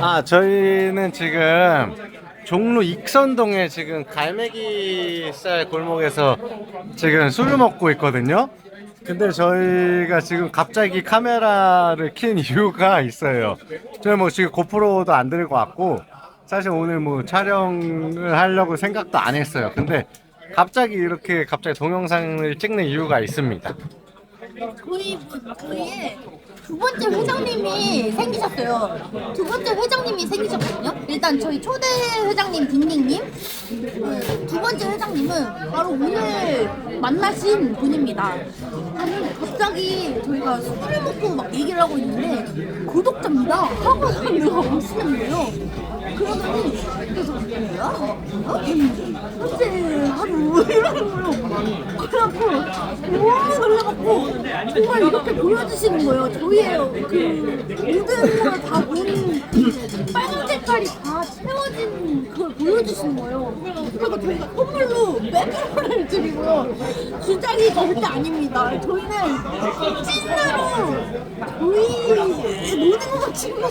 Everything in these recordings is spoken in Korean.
아 저희는 지금 종로 익선동에 지금 갈매기살 골목에서 지금 술을 먹고 있거든요. 근데 저희가 지금 갑자기 카메라를 킨 이유가 있어요. 저희 뭐 지금 고프로도 안 들고 왔고 사실 오늘 뭐 촬영을 하려고 생각도 안 했어요. 근데 갑자기 이렇게 갑자기 동영상을 찍는 이유가 있습니다. 저희 저희의 두 번째 회장님이 생기셨어요. 두 번째 회장님이 생기셨거든요. 일단 저희 초대 회장님 딩딩님, 그두 번째 회장님은 바로 오늘 만나신 분입니다. 아니 갑자기 저희가 술을 먹고 막 얘기를 하고 있는데 구독자입니다 하고 내가 오시는 거예요. 그러더니 그래서 뭐야? 어? 어제 하 거예요. 그래갖고 너무 놀라갖고 정말 이렇게 보여주시는 거예요. 저희의 그 모든 걸다본 빨간 색깔이 다 채워진 그걸 보여주시는 거예요. 그리고 저희가 선물로 매트를 드리고요. 주작이 절대 아닙니다. 저희는 찐으로 저희의 모든 걸 지금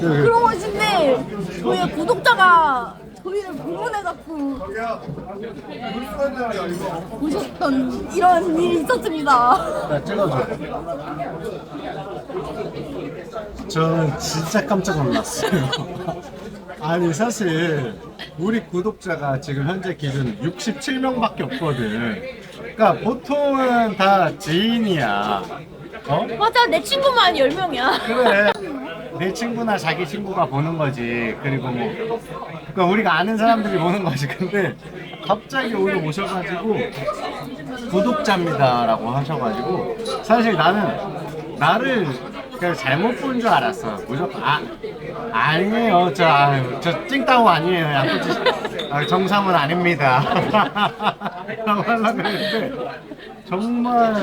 그런 것인데 저희 구독자가 저희를 방문해갖고 보셨던 이런 일이 있었습니다. 나 찍어줘. 저는 진짜 깜짝 놀랐어요. 아니 사실 우리 구독자가 지금 현재 기준 67명밖에 없거든. 그러니까 보통은 다 지인이야. 어? 맞아, 내 친구만 10명이야. 그래. 내 친구나 자기 친구가 보는 거지. 그리고 뭐, 그러니까 우리가 아는 사람들이 보는 거지. 근데 갑자기 오늘 오셔가지고 구독자입니다라고 하셔가지고 사실 나는 나를 그냥 잘못 본 줄 알았어. 무조건 아 아니에요. 저, 아유, 저 찡따오 아니에요. 양꼬치 아, 정상은 아닙니다. 라고 하려고 했는데 정말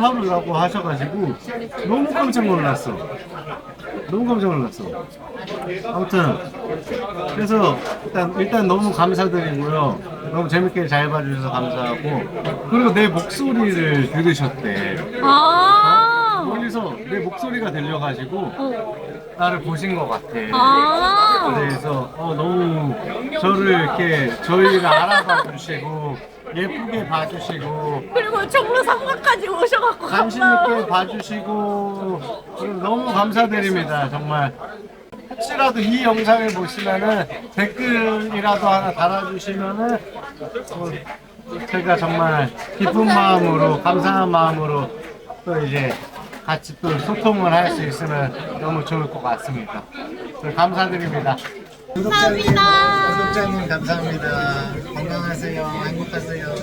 하루라고 하셔가지고 너무 깜짝 놀랐어. 너무 깜짝 놀랐어. 아무튼 그래서 일단 일단 너무 감사드리고요. 너무 재밌게 잘 봐주셔서 감사하고 그리고 내 목소리를 들으셨대. 아, 목소리가 들려가지고 나를 보신 것 같아. 아, 그래서 어, 너무 저를 이렇게 저희를 알아봐 주시고 예쁘게 봐주시고 그리고 종로 상가까지 오셔갖고 관심 있게 봐주시고 너무 감사드립니다 정말. 혹시라도 이 영상을 보시면은 댓글이라도 하나 달아주시면은 어, 제가 정말 기쁜 마음으로 감사한 마음으로 또 이제 같이 또 소통을 할 수 있으면 너무 좋을 것 같습니다. 네, 감사드립니다. 감사합니다. 구독자님 감사합니다. 건강하세요. 행복하세요.